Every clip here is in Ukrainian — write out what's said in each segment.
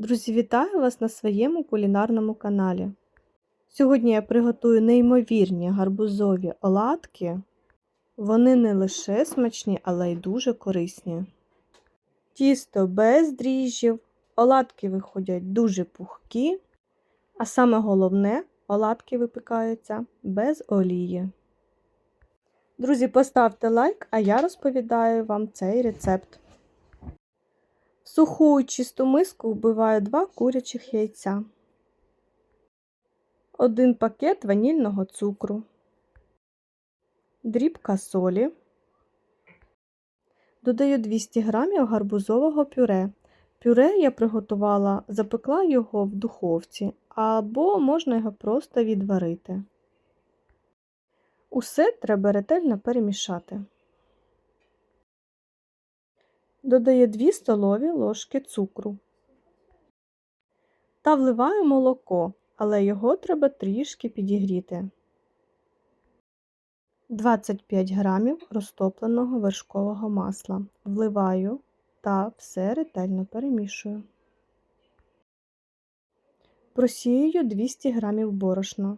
Друзі, вітаю вас на своєму кулінарному каналі. Сьогодні я приготую неймовірні гарбузові оладки. Вони не лише смачні, але й дуже корисні. Тісто без дріжджів, оладки виходять дуже пухкі, а саме головне, оладки випікаються без олії. Друзі, поставте лайк, а я розповідаю вам цей рецепт. Суху чисту миску вбиваю 2 курячих яйця, 1 пакет ванільного цукру, дрібка солі, додаю 200 г гарбузового пюре. Пюре я приготувала, запекла його в духовці, або можна його просто відварити. Усе треба ретельно перемішати. Додаю 2 столові ложки цукру та вливаю молоко, але його треба трішки підігріти. 25 грамів розтопленого вершкового масла вливаю та все ретельно перемішую. Просіюю 200 грамів борошна.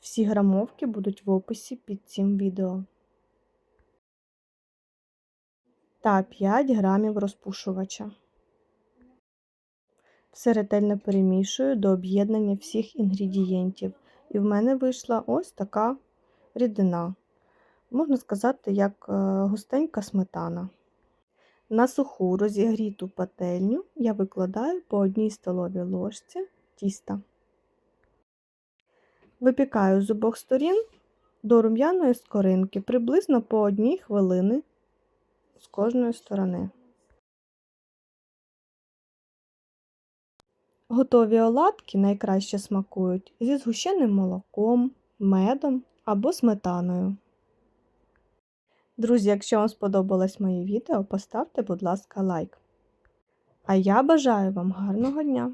Всі грамовки будуть в описі під цим відео. Та 5 грамів розпушувача. Все ретельно перемішую до об'єднання всіх інгредієнтів. І в мене вийшла ось така рідина. Можна сказати, як густенька сметана. На суху розігріту пательню я викладаю по одній столовій ложці тіста. Випікаю з обох сторін до рум'яної скоринки приблизно по одній хвилини з кожної сторони. Готові оладки найкраще смакують зі згущеним молоком, медом або сметаною. Друзі, якщо вам сподобалось моє відео, поставте, будь ласка, лайк. А я бажаю вам гарного дня!